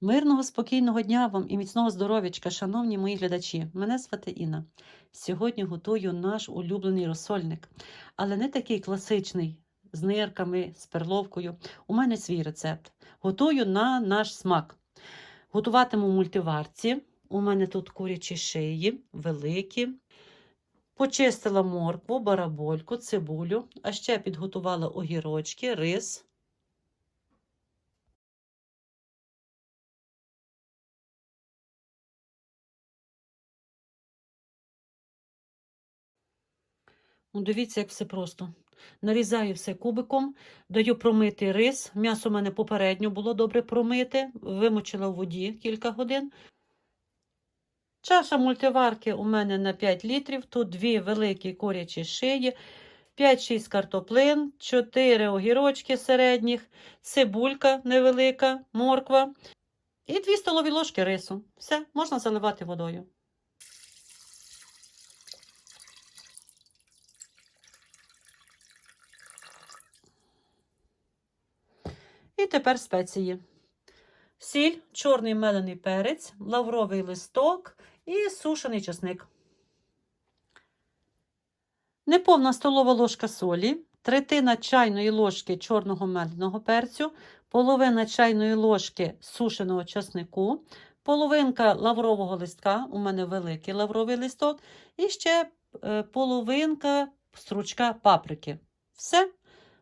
Мирного, спокійного дня вам і міцного здоров'ячка, шановні мої глядачі. Мене звати Інна. Сьогодні готую наш улюблений розсольник, але не такий класичний з нирками, з перловкою. У мене свій рецепт. Готую на наш смак. Готуватиму мультиварці. У мене тут курячі шиї, великі. Почистила моркву, барабольку, цибулю, а ще підготувала огірочки, рис. Дивіться, як все просто. Нарізаю все кубиком, даю промити рис. М'ясо у мене попередньо було добре промите, вимочила в воді кілька годин. Чаша мультиварки у мене на 5 літрів. Тут дві великі курячі шиї, 5-6 картоплин, 4 огірочки середніх, цибулька невелика, морква і 2 столові ложки рису. Все, можна заливати водою. І тепер спеції. Сіль, чорний мелений перець, лавровий листок і сушений чесник. Неповна столова ложка солі, третина чайної ложки чорного меленого перцю, половина чайної ложки сушеного чеснику, половинка лаврового листка, у мене великий лавровий листок, і ще е, половинка стручка паприки. Все.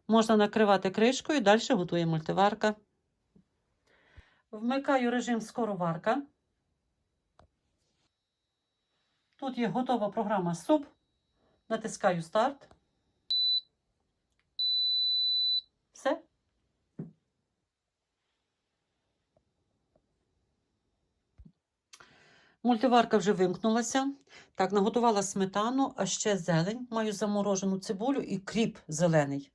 Можна накривати кришкою, далі готує мультиварка. Вмикаю режим скороварка. Тут є готова програма суп. Натискаю старт. Все. Мультиварка вже вимкнулася. Так, наготувала сметану, а ще зелень. Маю заморожену цибулю і кріп зелений.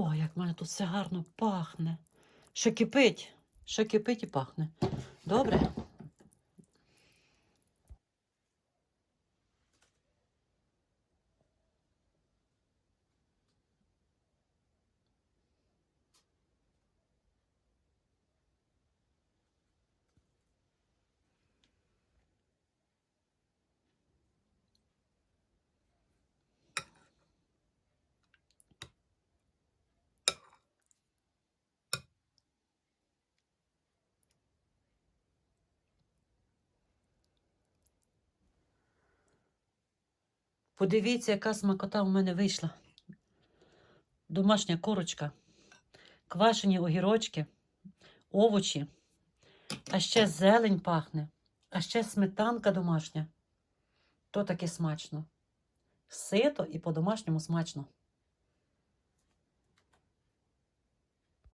О, як в мене тут все гарно пахне. Що кипить, що кипить і пахне. Добре. Подивіться, яка смакота у мене вийшла. Домашня курочка, квашені огірочки, овочі, а ще зелень пахне, а ще сметанка домашня. То таке смачно. Сито і по-домашньому смачно.